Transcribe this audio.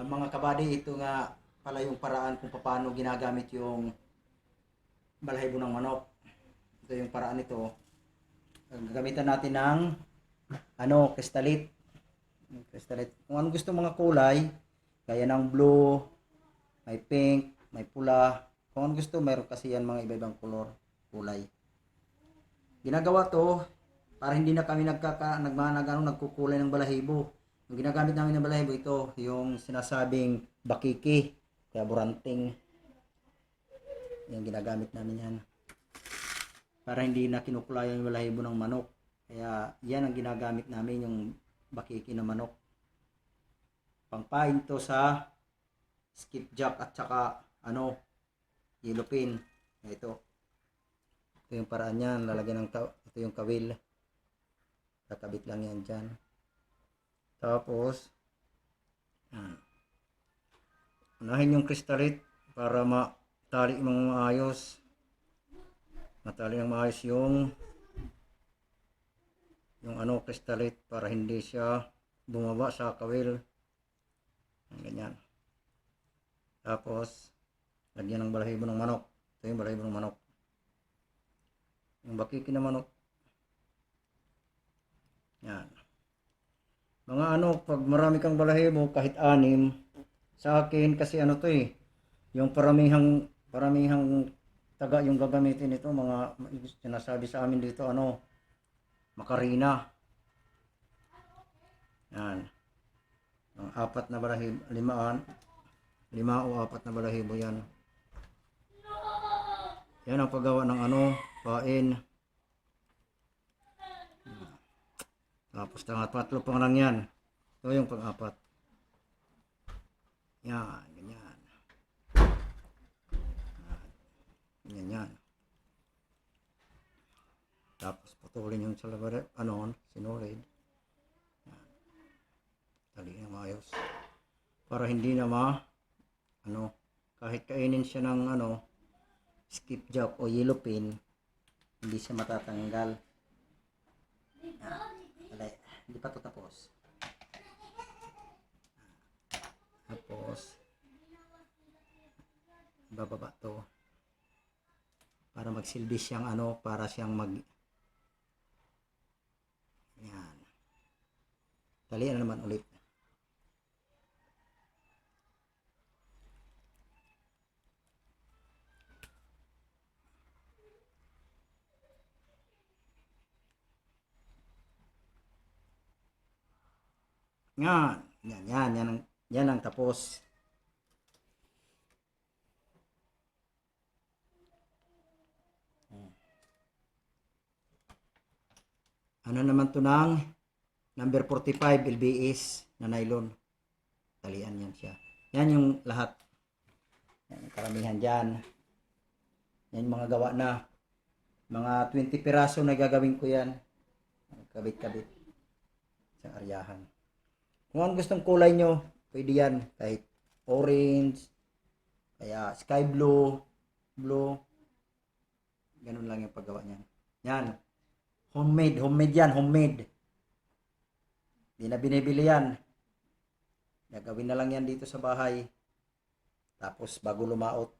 Ah, mga kabady, ito nga pala yung paraan kung paano ginagamit yung balahibo ng manok. Ito yung paraan nito. Gagamitan natin ng ano, kristalit. Kristalit. Kung anong gusto mga kulay, gaya ng blue, may pink, may pula. Kung anong gusto, meron kasi yan mga iba-ibang color, kulay. Ginagawa to para hindi na kami nagkaka nagmanag ano, nagkukulay ng balahibo. Yung ginagamit namin ng balahibo ito, yung sinasabing bakiki, kaya buranting. Yung ginagamit namin yan. Para hindi na kinukulayan yung balahibo ng manok. Kaya yan ang ginagamit namin, yung bakiki na manok. Pangpain to sa skipjack at saka ano, yellow pin. Ito. Ito yung paraan yan. Lalagyan ng ito yung kawil. Kakabit lang yan dyan. Tapos. Unahin yung kristalit para matali ng maayos. Matali ng maayos yung yung ano kristalit para hindi siya bumaba sa kawil. Yan, Ganyan. Tapos, lagyan ng balahibo ng manok. Ito yung balahibo ng manok. Yung bakiki na manok. Yan. Mga ano, pag marami kang balahibo, kahit anim, sa akin kasi ano to eh, yung paramihang, paramihang taga yung gagamitin ito, mga sinasabi sa amin dito, ano, makarina. Yan. Ang apat na balahibo, limaan, lima o apat na balahibo yan. Yan ang paggawa ng ano, pain. Tapos tanga tatlo pa lang yan. Ito yung pang-apat. Yan, ganyan. Yan, Ganyan yan. Tapos putulin yung salabare, ano, sinurid. Yan. Tali na maayos. Para hindi na ma, ano, kahit kainin siya ng ano, skipjack o yellow pin, hindi siya matatanggal. Yan. Hindi pa to tapos. Tapos, bababa to. Para magsilbi siyang ano, para siyang mag... Yan. Talian na naman ulit. Yan. Yan, yan. Yan ang, yan ang tapos. Ano naman to ng number 45 LBS na nylon. Talian yan siya. Yan yung lahat. Yan, karamihan dyan. Yan mga gawa na. Mga 20 piraso na gagawin ko yan. Kabit-kabit. Sa aryahan. Kung anong gustong kulay nyo, pwede yan. Kahit orange, kaya sky blue, blue. Ganun lang yung paggawa niyan. Yan. Homemade, homemade yan, homemade. Hindi na binibili yan. Gagawin na lang yan dito sa bahay. Tapos bago lumaot,